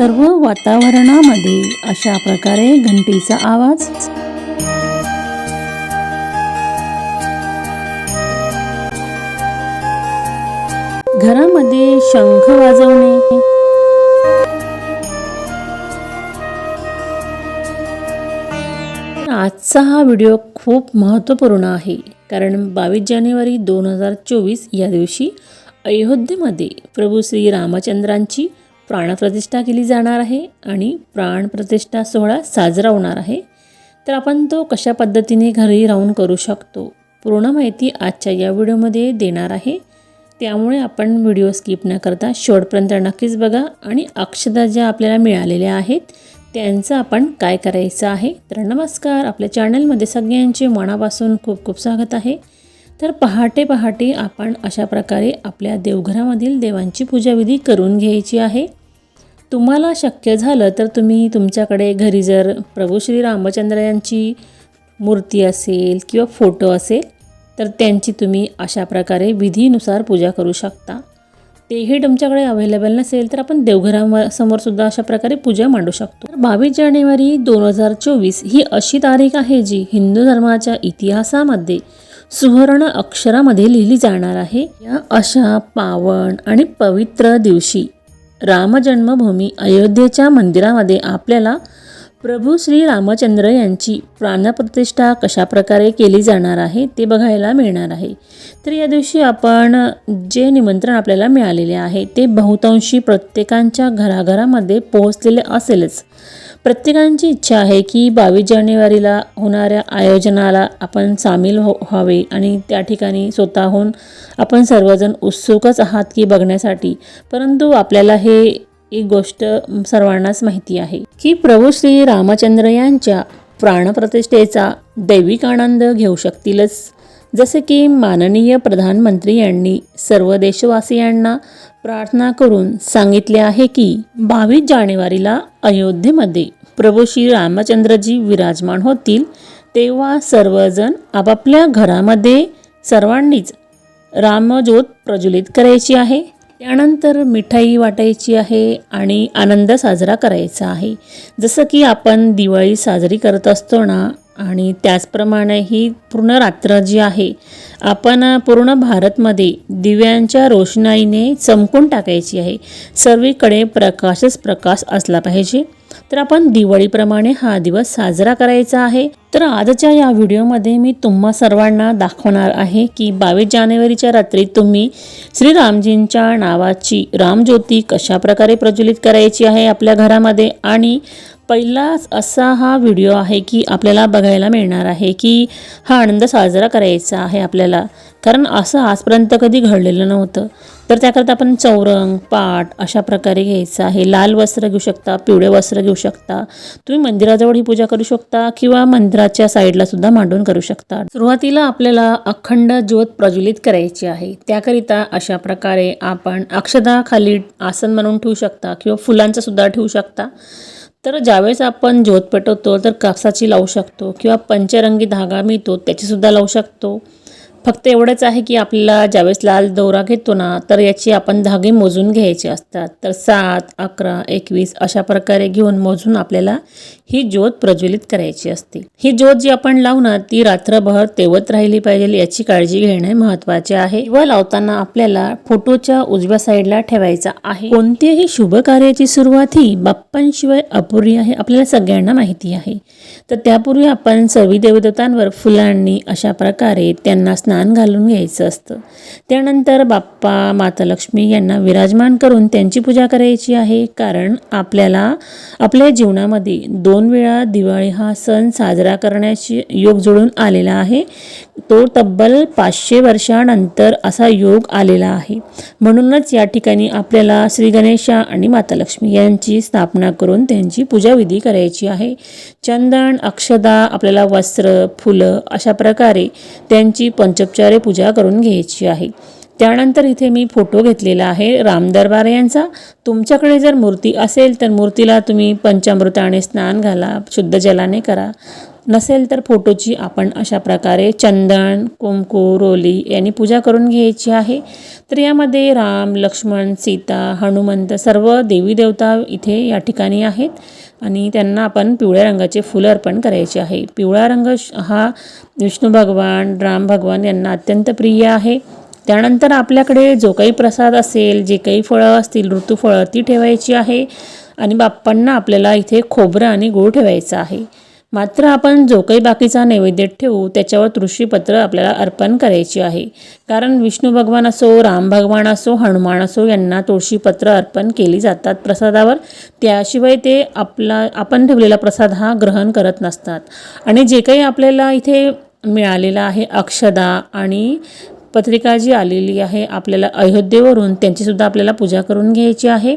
सर्व वातावरणामध्ये अशा प्रकारे घंटीचा आवाज. घरामध्ये शंख वाजवणे. आजचा हा व्हिडिओ खूप महत्त्वपूर्ण आहे. कारण बावीस जानेवारी दोन हजार चोवीस या दिवशी अयोध्येमध्ये प्रभू श्री रामचंद्रांची प्राणप्रतिष्ठा केली जाणार आहे आणि प्राणप्रतिष्ठा सोहळा साजरा होणार आहे. तर आपण तो कशा पद्धतीने घरी राहून करू शकतो? पूर्ण माहिती आजच्या या व्हिडिओमध्ये देणार आहे. त्यामुळे आपण व्हिडिओ स्किप न करता शेवटपर्यंत नक्कीच बघा आणि अक्षता ज्या आपल्याला मिळालेल्या आहेत त्यांचं आपण काय करायचं आहे? तर नमस्कार आपल्या चॅनलमध्ये सगळ्यांचे मनापासून खूप खूप स्वागत आहे. तर पहाटे पहाटे आपण अशा प्रकारे आपल्या देवघरामधील देवांची पूजाविधी करून घ्यायची आहे. तुम्हाला शक्य झालं तर तुम्ही तुमच्याकडे घरी जर प्रभू श्री रामचंद्र यांची मूर्ती असेल किंवा फोटो असेल तर त्यांची तुम्ही अशा प्रकारे विधीनुसार पूजा करू शकता. तेही तुमच्याकडे अवेलेबल नसेल तर आपण देवघरासमोर सुद्धा अशा प्रकारे पूजा मांडू शकतो. तर बावीस जानेवारी दोन हजार चोवीस ही अशी तारीख आहे जी हिंदू धर्माच्या इतिहासामध्ये सुवर्ण अक्षरामध्ये लिहिली जाणार आहे. या अशा पावन आणि पवित्र दिवशी रामजन्मभूमी अयोध्येच्या मंदिरामध्ये आपल्याला प्रभू श्री रामचंद्र यांची प्राणप्रतिष्ठा कशा प्रकारे केली जाणार आहे ते बघायला मिळणार आहे. तर या दिवशी आपण जे निमंत्रण आपल्याला मिळालेले आहे ते बहुतांशी प्रत्येकांच्या घराघरामध्ये पोहोचलेले असेलच. प्रत्येकांची इच्छा आहे की बावीस जानेवारीला होणाऱ्या आयोजनाला आपण सामील हो व्हावे आणि त्या ठिकाणी स्वतःहून आपण सर्वजण उत्सुकच आहात की बघण्यासाठी. परंतु आपल्याला हे एक गोष्ट सर्वांनाच माहिती आहे. की प्रभू श्री रामचंद्र यांच्या प्राणप्रतिष्ठेचा दैविक आनंद घेऊ शकतीलच. जसे की माननीय प्रधानमंत्री यांनी सर्व देशवासियांना प्रार्थना करून सांगितले आहे की बावीस जानेवारीला अयोध्येमध्ये प्रभू श्री रामचंद्रजी विराजमान होतील तेव्हा सर्वजण आपापल्या घरामध्ये सर्वांनीच रामज्योत प्रज्वलित करायची आहे. त्यानंतर मिठाई वाटायची आहे आणि आनंद साजरा करायचा आहे. जसं की आपण दिवाळी साजरी करत असतो ना आणि त्याचप्रमाणे ही पूर्ण रात्र जी आहे आपण पूर्ण भारतमध्ये दिव्यांच्या रोषणाईने चमकून टाकायची आहे. सर्वीकडे प्रकाशच प्रकाश असला पाहिजे. तर आपण दिवाळीप्रमाणे हा दिवस साजरा करायचा आहे. तर आजच्या या व्हिडिओमध्ये मी तुम्हा सर्वांना दाखवणार आहे की बावीस जानेवारीच्या रात्री तुम्ही श्रीरामजींच्या नावाची रामज्योती कशा प्रकारे प्रज्वलित करायची आहे आपल्या घरामध्ये? आणि पहिलाच असा हा व्हिडिओ आहे की आपल्याला बघायला मिळणार आहे की हा आनंद साजरा करायचा आहे आपल्याला. कारण असं आजपर्यंत कधी घडलेलं नव्हतं. तर त्याकरता आपण चौरंग पाट अशा प्रकारे घ्यायचं आहे. लाल वस्त्र घेऊ शकता पिवळे वस्त्र घेऊ शकता. तुम्ही मंदिराजवळ ही पूजा करू शकता किंवा मंदिराच्या साईडला सुद्धा मांडून करू शकता. सुरुवातीला आपल्याला अखंड ज्योत प्रज्वलित करायची आहे. त्याकरिता अशा प्रकारे आपण अक्षदाखाली आसन म्हणून ठेवू शकता किंवा फुलांचं सुद्धा ठेवू शकता. तर ज्यावेळेस आपण ज्योत पेटवतो तर कापसाची लावू शकतो किंवा पंचरंगी धागा मिळतो त्याचीसुद्धा लावू शकतो. फक्त एवढंच आहे की आपल्याला ज्यावेळेस लाल दोरा घेतो ना तर याची आपण धागे मोजून घ्यायचे असतात. तर सात अकरा एकवीस अशा प्रकारे घेऊन मोजून आपल्याला ही ज्योत प्रज्वलित करायची असते. ही ज्योत जी आपण लावू ना ती रात्रभर तेवत राहिली पाहिजे याची काळजी घेणे महत्त्वाचे आहे. व लावताना आपल्याला फोटोच्या उजव्या साईडला ठेवायचा आहे. कोणत्याही शुभ कार्याची सुरुवात ही बाप्पांशिवाय अपुरी आहे आपल्याला सगळ्यांना माहिती आहे. तर त्यापूर्वी आपण सर्व देवदेवतांवर फुलांनी अशा प्रकारे त्यांना स्नान घालून घ्यायचं असतं. त्यानंतर बाप्पा माता लक्ष्मी यांना विराजमान करून त्यांची पूजा करायची आहे. कारण आपल्याला आपल्या जीवनामध्ये दोन वेळा दिवाळी हा सण साजरा करण्याची योग जुळून आलेला आहे. तो तब्बल पाचशे वर्षानंतर असा योग आलेला आहे. म्हणूनच या ठिकाणी आपल्याला श्री गणेशा आणि माता लक्ष्मी यांची स्थापना करून त्यांची पूजाविधी करायची आहे. चंदन अक्षदा आपल्याला वस्त्र फुलं अशा प्रकारे त्यांची पंचोपचारे पूजा करून घ्यायची आहे. त्यानंतर इथे मी फोटो घेतलेला आहे रामदरबार यांचा. तुमच्याकडे जर मूर्ती असेल तर मूर्तीला तुम्ही पंचामृताने स्नान घाला शुद्ध जलाने करा. नसेल तर फोटोची आपण अशा प्रकारे चंदन कुंकू रोली यांनी पूजा करून घ्यायची आहे. तर यामध्ये राम लक्ष्मण सीता हनुमंत सर्व देवी देवता इथे या ठिकाणी आहेत. आणि त्यांना आपण पिवळ्या रंगाचे फुलं अर्पण करायचे आहे. पिवळा रंग श- हा विष्णू भगवान राम भगवान यांना अत्यंत प्रिय आहे. त्यानंतर आपल्याकडे जो काही प्रसाद असेल जे काही फळं असतील ऋतुफळं ती ठेवायची आहे आणि बाप्पांना आपल्याला इथे खोबरं आणि गूळ ठेवायचं आहे. मात्र आपण जो काही बाकीचा नैवेद्य ठेवू त्याच्यावर तुळशीपत्र आपल्याला अर्पण करायची आहे. कारण विष्णू भगवान असो राम भगवान असो हनुमान असो यांना तुळशीपत्र अर्पण केली जातात प्रसादावर. त्याशिवाय ते आपला आपण ठेवलेला प्रसाद हा ग्रहण करत नसतात. आणि जे काही आपल्याला इथे मिळालेलं आहे अक्षदा आणि पत्रिका जी आलेली आहे आपल्याला अयोध्येवरून त्यांचीसुद्धा आपल्याला पूजा करून घ्यायची आहे.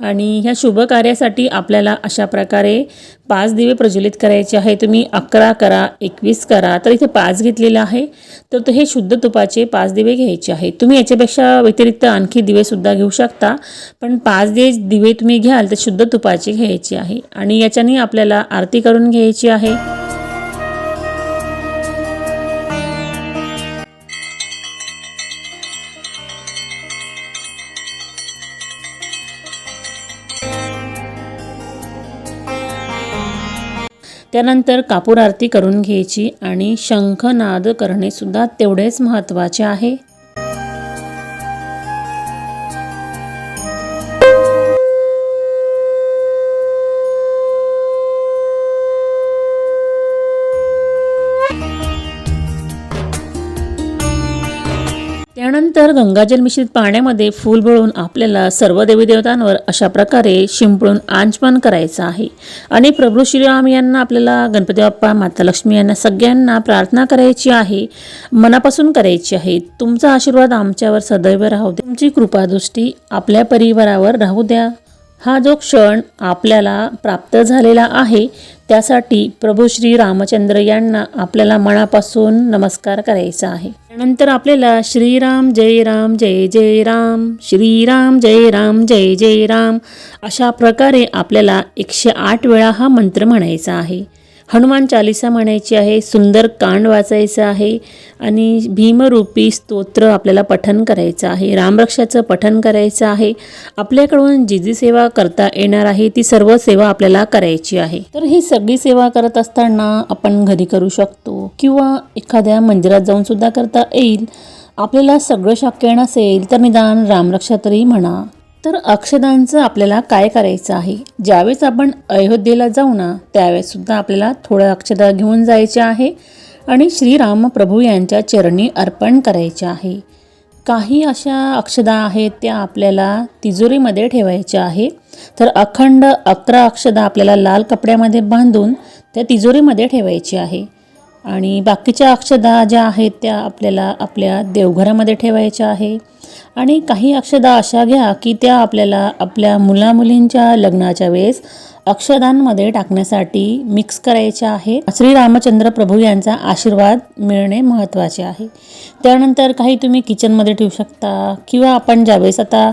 आणि ह्या शुभ कार्यासाठी आपल्याला अशा प्रकारे पाच दिवे प्रज्वलित करायचे आहे. तुम्ही अकरा करा एकवीस करा तर इथे पाच घेतलेलं आहे. तर तो हे शुद्ध तुपाचे पाच दिवे घ्यायचे आहे. तुम्ही याच्यापेक्षा व्यतिरिक्त आणखी दिवेसुद्धा घेऊ शकता. पण पाच दे दिवे तुम्ही घ्याल तर शुद्ध तुपाचे घ्यायचे आहे. आणि याच्याने आपल्याला आरती करून घ्यायची आहे. त्यानंतर कापूर आरती करून घ्यायची आणि शंखनाद करणे सुद्धा तेवढेच महत्त्वाचे आहे. त्यानंतर गंगाजल मिश्रित पाण्यामध्ये फूल बळून आपल्याला सर्व देवी देवतांवर अशा प्रकारे शिंपळून आंचमन करायचं आहे. आणि प्रभू श्रीराम यांना आपल्याला गणपती बाप्पा माता लक्ष्मी यांना सगळ्यांना प्रार्थना करायची आहे मनापासून करायची आहे. तुमचा आशीर्वाद आमच्यावर सदैव राहू द्या तुमची कृपादृष्टी आपल्या परिवारावर राहू द्या. हा जो क्षण आपल्याला प्राप्त झालेला आहे त्यासाठी प्रभू श्री रामचंद्र यांना आपल्याला मनापासून नमस्कार करायचा आहे. त्यानंतर आपल्याला श्रीराम जय राम जय जय राम श्रीराम जय राम जय जय राम अशा प्रकारे आपल्याला एकशे आठ वेळा हा मंत्र म्हणायचा आहे. हनुमान चालिसा म्हणायची आहे सुंदर कांड वाचायचं आहे आणि भीमरूपी स्तोत्र आपल्याला पठन करायचं आहे रामरक्षाचं पठन करायचं आहे. आपल्याकडून जी जी सेवा करता येणार आहे ती सर्व सेवा आपल्याला करायची आहे. तर ही सगळी सेवा करत असताना आपण घरी करू शकतो किंवा एखाद्या मंदिरात जाऊन सुद्धा करता येईल. आपल्याला सगळं शक्य नसेल तर निदान रामरक्षा तरी म्हणा. तर अक्षदांचं आपल्याला काय करायचं आहे? ज्यावेळेस आपण अयोध्येला जाऊ ना त्यावेळेससुद्धा आपल्याला थोडं अक्षदा घेऊन जायचे आहे आणि श्रीराम प्रभू यांच्या चरणी अर्पण करायचे आहे. काही अशा अक्षदा आहेत त्या आपल्याला तिजोरीमध्ये ठेवायच्या आहे. तर अखंड अकरा अक्षदा आपल्याला लाल कपड्यामध्ये बांधून त्या तिजोरीमध्ये ठेवायची आहे. आणि बाकीच्या अक्षदा ज्या आहेत त्या आपल्याला आपल्या देवघरामध्ये ठेवायच्या आहे. आणि काही अक्षदा अशा घ्या की त्या आपल्याला आपल्या मुलामुलींच्या लग्नाच्या वेळेस अक्षदांमध्ये टाकण्यासाठी मिक्स करायच्या आहे. श्री रामचंद्र प्रभू यांचा आशीर्वाद मिळणे महत्त्वाचे आहे. त्यानंतर काही तुम्ही किचनमध्ये ठेवू शकता किंवा आपण ज्यावेळेस आता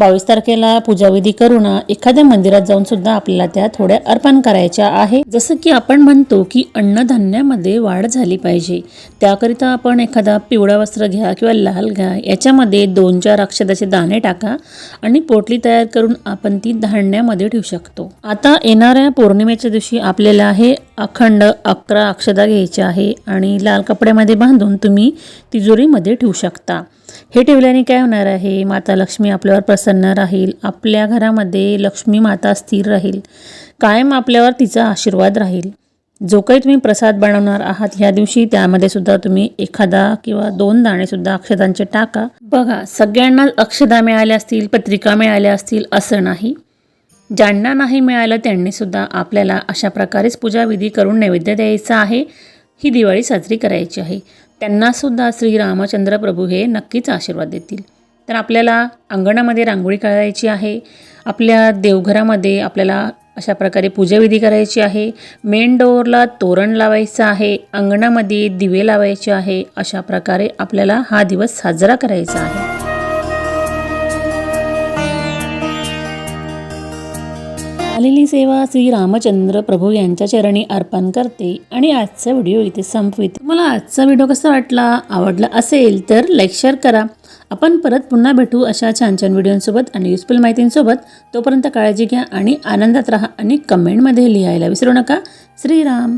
बावीस तारखेला पूजाविधी करून एखाद्या मंदिरात जाऊन सुद्धा आपल्याला त्या थोड्या अर्पण करायच्या आहे. जसं की आपण म्हणतो की अन्नधान्यामध्ये वाढ झाली पाहिजे. त्याकरिता आपण एखादा पिवळा वस्त्र घ्या किंवा लाल घ्या याच्यामध्ये दोन चार अक्षदाचे दाणे टाका आणि पोटली तयार करून आपण ती धान्यामध्ये ठेवू शकतो. आता येणाऱ्या पौर्णिमेच्या दिवशी आपल्याला हे अखंड अकरा अक्षदा घ्यायच्या आहे आणि लाल कपड्यामध्ये बांधून तुम्ही तिजोरीमध्ये ठेवू शकता. हे ठेवल्याने काय होणार आहे? माता लक्ष्मी आपल्यावर प्रसन्न राहील. आपल्या घरामध्ये लक्ष्मी माता स्थिर राहील. कायम आपल्यावर तिचा आशीर्वाद राहील. जो काही तुम्ही प्रसाद बनवणार आहात ह्या दिवशी त्यामध्ये सुद्धा तुम्ही एखादा किंवा दोन दाणे सुद्धा अक्षदांचे टाका. बघा सगळ्यांना अक्षदा मिळाल्या असतील पत्रिका मिळाल्या असतील असं नाही. ज्यांना नाही मिळालं त्यांनी सुद्धा आपल्याला अशा प्रकारेच पूजाविधी करून नैवेद्य द्यायचा आहे. ही दिवाळी साजरी करायची आहे. त्यांनासुद्धा श्री रामचंद्र प्रभू हे नक्कीच आशीर्वाद देतील. तर आपल्याला अंगणामध्ये रांगोळी काढायची आहे आपल्या देवघरामध्ये आपल्याला अशा प्रकारे पूजाविधी करायची आहे मेन डोअरला तोरण लावायचं आहे अंगणामध्ये दिवे लावायचे आहे अशा प्रकारे आपल्याला हा दिवस साजरा करायचा आहे. झालेली सेवा श्री रामचंद्र प्रभू यांच्या चरणी अर्पण करते आणि आजचा व्हिडिओ इथे संपविते. तुम्हाला आजचा व्हिडिओ कसा वाटला आवडला असेल तर लाईक शेअर करा. आपण परत पुन्हा भेटू अशा छान छान व्हिडिओंसोबत आणि युजफुल माहितींसोबत. तोपर्यंत काळजी घ्या आणि आनंदात राहा आणि कमेंटमध्ये लिहायला विसरू नका. श्रीराम.